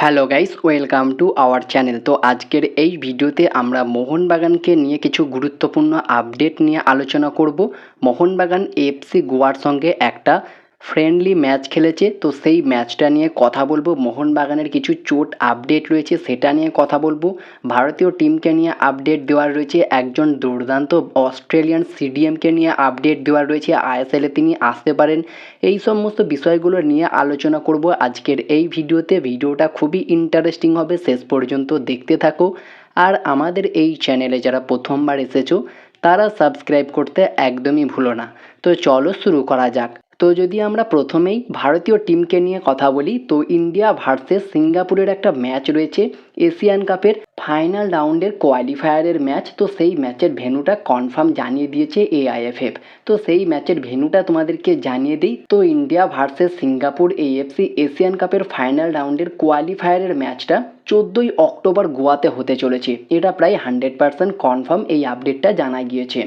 Hello guys welcome to our channel তো আজকের এই ভিডিওতে আমরা মোহনবাগানকে নিয়ে কিছু গুরুত্বপূর্ণ আপডেট নিয়ে আলোচনা করব। মোহনবাগান এফসি গোয়ার সঙ্গে একটা ফ্রেন্ডলি ম্যাচ খেলেছে। তো সেই ম্যাচটা নিয়ে কথা বলব। মোহনবাগানের কিছু চোট আপডেট রয়েছে, সেটা নিয়ে কথা বলব। ভারতীয় টিমকে নিয়ে আপডেট দেওয়ার রয়েছে। একজন দুর্দান্ত অস্ট্রেলিয়ান সিডিএমকে নিয়ে আপডেট দেওয়ার রয়েছে। আইএসএলে তিনি আসতে পারেন। এই সমস্ত বিষয়গুলো নিয়ে আলোচনা করব আজকের এই ভিডিওতে। ভিডিওটা খুবই ইন্টারেস্টিং হবে। শেষ পর্যন্ত দেখতে থাকো। আর আমাদের এই চ্যানেলে যারা প্রথমবার এসেছ, তারা সাবস্ক্রাইব করতে একদমই ভুলো না। তো চলো শুরু করা যাক। তো যদি আমরা প্রথমেই ভারতীয় টিমকে নিয়ে কথা বলি, তো ইন্ডিয়া ভার্সেস সিঙ্গাপুরের একটা ম্যাচ রয়েছে। এশিয়ান কাপের ফাইনাল রাউন্ডের কোয়ালিফায়ারের ম্যাচ, তো সেই ম্যাচের ভেন্যুটা কনফার্ম জানিয়ে দিয়েছে এআইএফএফ। তো সেই ম্যাচের ভেন্যুটা তোমাদেরকে জানিয়ে দিই, তো India versus Singapore AFC Asian কাপের ফাইনাল রাউন্ডের কোয়ালিফায়ারের ম্যাচটা চোদ্দোই অক্টোবর গোয়াতে হতে চলেছে। এটা প্রায় হান্ড্রেড পার্সেন্ট কনফার্ম এই আপডেটটা জানা গিয়েছে।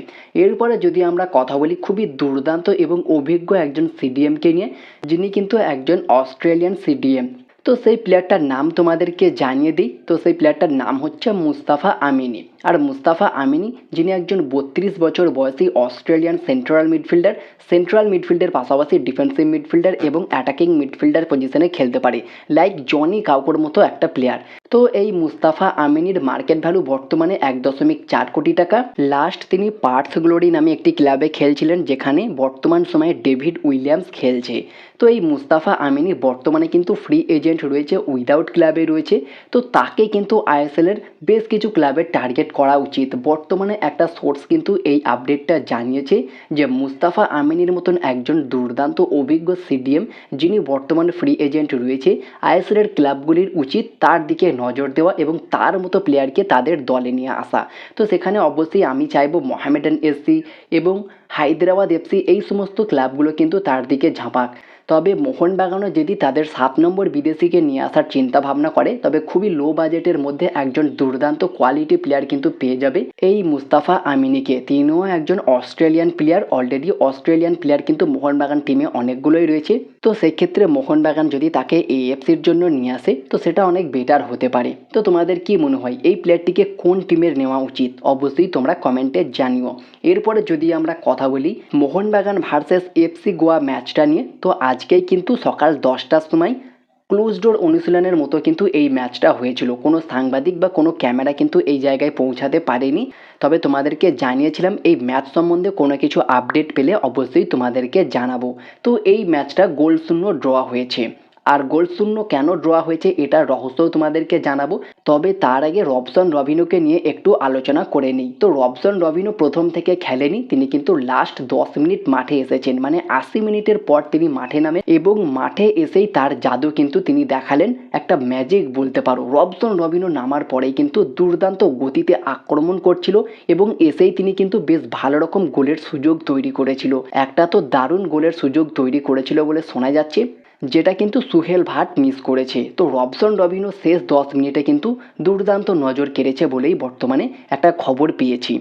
এরপরে যদি আমরা কথা বলি খুবই দুর্দান্ত এবং অভিজ্ঞ একজন সিডিএমকে নিয়ে, যিনি কিন্তু একজন অস্ট্রেলিয়ান সিডিএম তো সেই প্লেয়ারটার নাম তোমাদেরকে জানিয়ে দিই। তো সেই প্লেয়ারটার নাম হচ্ছে মুস্তাফা আমিনি। আর মুস্তাফা আমিনি, যিনি একজন বত্রিশ বছর বয়সী অস্ট্রেলিয়ান সেন্ট্রাল মিডফিল্ডার সেন্ট্রাল মিডফিল্ডের পাশাপাশি ডিফেন্সিভ মিডফিল্ডার এবং অ্যাটাকিং মিডফিল্ডার পজিশনে খেলতে পারে। লাইক জনি কাউকোর মতো একটা প্লেয়ার তো এই মুস্তাফা আমিনির মার্কেট ভ্যালু বর্তমানে এক দশমিক চার কোটি টাকা। লাস্ট তিনি পার্থ গ্লোরি নামে একটি ক্লাবে খেলছিলেন, যেখানে বর্তমান সময়ে ডেভিড উইলিয়ামস খেলছে। তো এই মুস্তাফা আমিনি বর্তমানে কিন্তু ফ্রি এজেন্ট রয়েছে উইদাউট ক্লাবে রয়েছে। তো তাকে কিন্তু আইএসএলের বেশ কিছু ক্লাবের টার্গেট করা উচিত। বর্তমানে একটা সোর্স কিন্তু এই আপডেটটা জানিয়েছে যে মুস্তাফা আমিনির মতন একজন দুর্দান্ত, অভিজ্ঞ সিডিএম যিনি বর্তমানে ফ্রি এজেন্ট রয়েছে আইএসএলের ক্লাবগুলির উচিত তার দিকে নজর দেওয়া এবং তার মতো প্লেয়ারকে তাদের দলে নিয়ে আসা। তো সেখানে অবশ্যই আমি চাইব মোহামেডান এসসি এবং হায়দ্রাবাদ এফসি এই সমস্ত ক্লাবগুলো কিন্তু তার দিকে ঝাঁপাক। তবে মোহনবাগানও যদি তাদের সাত নম্বর বিদেশিকে নিয়ে আসার চিন্তা ভাবনা করে, তবে খুবই লো বাজেটের মধ্যে একজন দুর্দান্ত কোয়ালিটি প্লেয়ার কিন্তু পেয়ে যাবে এই মুস্তাফা আমিনিকে। তিনিও একজন Australian player already Australian player কিন্তু মোহনবাগান টিমে অনেকগুলোই রয়েছে। তো সেক্ষেত্রে মোহনবাগান যদি তাকে এএফসির জন্য নিয়ে আসে, তো সেটা অনেক বেটার হতে পারে। তো তোমাদের কি মনে হয়, এই প্লেয়ারটিকে কোন টিমের নেওয়া উচিত? অবশ্যই তোমরা কমেন্টে জানিও। এরপরে যদি আমরা কথা বলি মোহনবাগান ভার্সেস এফসি গোয়া ম্যাচটা নিয়ে, তো আজকেই কিন্তু সকাল দশটার সময় ক্লোজ ডোর অনুশীলনের মতো কিন্তু এই ম্যাচটা হয়েছিল। কোনো সাংবাদিক বা কোনো ক্যামেরা কিন্তু এই জায়গায় পৌঁছাতে পারেনি। তবে তোমাদেরকে জানিয়েছিলাম, এই ম্যাচ সম্বন্ধে কোনো কিছু আপডেট পেলে অবশ্যই তোমাদেরকে জানাব। তো এই ম্যাচটা গোল শূন্য ড্র হয়েছে। আর গোল শূন্য কেন ড্র হয়েছে এটা রহস্যও তোমাদেরকে জানাব। তবে তার আগে রবসন রবিনোকে নিয়ে একটু আলোচনা করে নিই। তো রবসন রবিনো প্রথম থেকে খেলেনি, তিনি কিন্তু লাস্ট দশ মিনিট মাঠে এসেছেন। মানে আশি মিনিটের পর তিনি মাঠে নামে এবং মাঠে এসেই তার জাদু কিন্তু তিনি দেখালেন। একটা ম্যাজিক বলতে পারো। রবসন রবিনো নামার পরেই কিন্তু দুর্দান্ত গতিতে আক্রমণ করছিল এবং এসেই তিনি কিন্তু বেশ ভালো রকম গোলের সুযোগ তৈরি করেছিল। একটা তো দারুণ গোলের সুযোগ তৈরি করেছিল বলে শোনা যাচ্ছে। যেটা কিন্তু সুহেল ভাট মিস করেছে। তো রবসন রবিনো শেষ দশ মিনিটে কিন্তু দুর্দান্ত নজর কেড়েছে বলেই বর্তমানে একটা খবর পেয়েছি।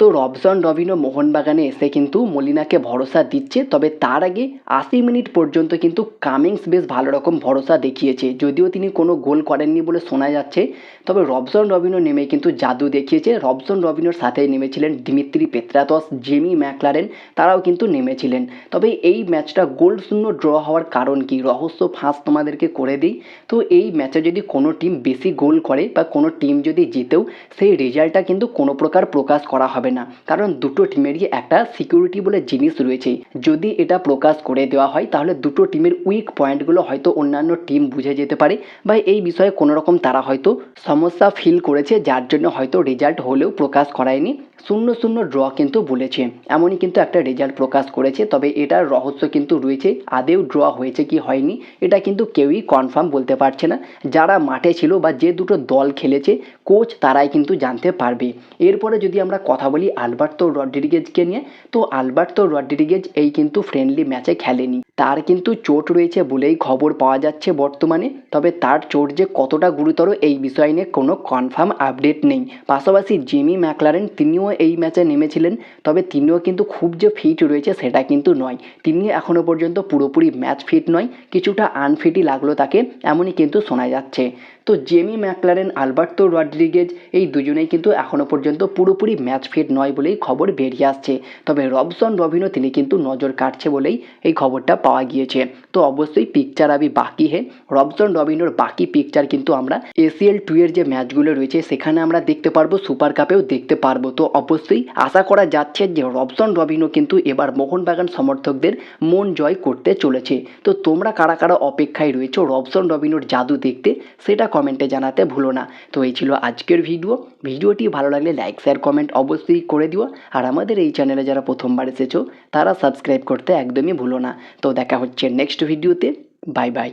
তো রবসন রবিনো মোহনবাগানে এসে কিন্তু মলিনাকে ভরসা দিচ্ছে, তবে তার আগে আশি মিনিট পর্যন্ত কিন্তু কামিংস বেশ ভালো রকম ভরসা দেখিয়েছে। যদিও তিনি কোনো গোল করেননি বলে শোনা যাচ্ছে, তবে রবসন রবিনো নেমে কিন্তু জাদু দেখিয়েছে। রবসন রবিনোর সাথে নেমেছিলেন দিমিত্রি পেত্রাতস, জেমি ম্যাকলারেন, তারাও কিন্তু নেমেছিলেন। তবে এই ম্যাচটা গোল শূন্য ড্র হওয়ার কারণ কি? রহস্য ফাঁস তোমাদেরকে করে দিই। তো এই ম্যাচে যদি কোনো টিম বেশি গোল করে বা কোনো টিম যদি জিতেও, সেই রেজাল্টটা কিন্তু কোনো প্রকার প্রকাশ করা হবে না। কারণ দুটো টিমেরই একটা সিকিউরিটি বলে জিনিস রয়েছে। যদি এটা প্রকাশ করে দেওয়া হয়, তাহলে দুটো টিমের উইক পয়েন্টগুলো হয়তো অন্যান্য টিম বুঝে যেতে পারে বা এই বিষয়ে কোনোরকম তারা হয়তো সমস্যা ফিল করেছে, যার জন্য হয়তো রেজাল্ট হলেও প্রকাশ করায়নি। শূন্য শূন্য ড্র কিন্তু বলেছে এমনই কিন্তু একটা রেজাল্ট প্রকাশ করেছে, তবে এটার রহস্য কিন্তু রয়েছে, আদেও ড্র হয়েছে কি হয়নি, এটা কিন্তু কেউই কনফার্ম বলতে পারছে না। যারা মাঠে ছিল বা যে দুটো দল খেলেছে কোচ তারাই কিন্তু জানতে পারবে। এরপরে যদি আমরা কথা বলি আলবার্তো রড্রিগেজকে নিয়ে, তো আলবার্তো রড্রিগেজ এই কিন্তু ফ্রেন্ডলি ম্যাচে খেলেনি। তার কিন্তু চোট রয়েছে বলেই খবর পাওয়া যাচ্ছে বর্তমানে, তবে তার চোট যে কতটা গুরুতর এই বিষয় নিয়ে কোনো কনফার্ম আপডেট নেই। পাশাপাশি জিমি ম্যাকলারেন তিনিও এই ম্যাচে নেমেছিলেন, তবে তিনিও কিন্তু খুব যে ফিট রয়েছে সেটা কিন্তু নয়। তিনি এখনও পর্যন্ত পুরোপুরি ম্যাচ ফিট নয়, কিছুটা আনফিটই লাগল তাকে, এমনই কিন্তু শোনা যাচ্ছে। তো জেমি ম্যাকলারেন, আলবার্তো রড্রিগেজ এই দুজনেই কিন্তু এখনও পর্যন্ত পুরোপুরি ম্যাচ ফিট নয় বলেই খবর বেরিয়ে আসছে। তবে রবসন রবিনও তিনি কিন্তু নজর কাটছে বলেই এই খবরটা পাওয়া গিয়েছে। তো অবশ্যই পিকচার আবি বাকি হে। রবসন রবিনোর বাকি পিকচার কিন্তু আমরা এসিএল টু এর যে ম্যাচগুলো রয়েছে, সেখানে আমরা দেখতে পারব সুপার কাপেও দেখতে পারব। তো অবশ্যই আশা করা যাচ্ছে যে রবসন রবিনও কিন্তু এবার মোহনবাগান সমর্থকদের মন জয় করতে চলেছে। তো তোমরা কারা কারা অপেক্ষায় রয়েছো রবসন রবিনোর জাদু দেখতে, সেটা কমেন্টে জানাতে ভুলো না। তো এই ছিল আজকের ভিডিও ভিডিওটি ভালো লাগলে লাইক শেয়ার কমেন্ট অবশ্যই করে দিও। আর আমাদের এই চ্যানেলে যারা প্রথমবার এসেছ, তারা সাবস্ক্রাইব করতে একদমই ভুলো না। তো দেখা হচ্ছে নেক্সট ভিডিওতে বাই বাই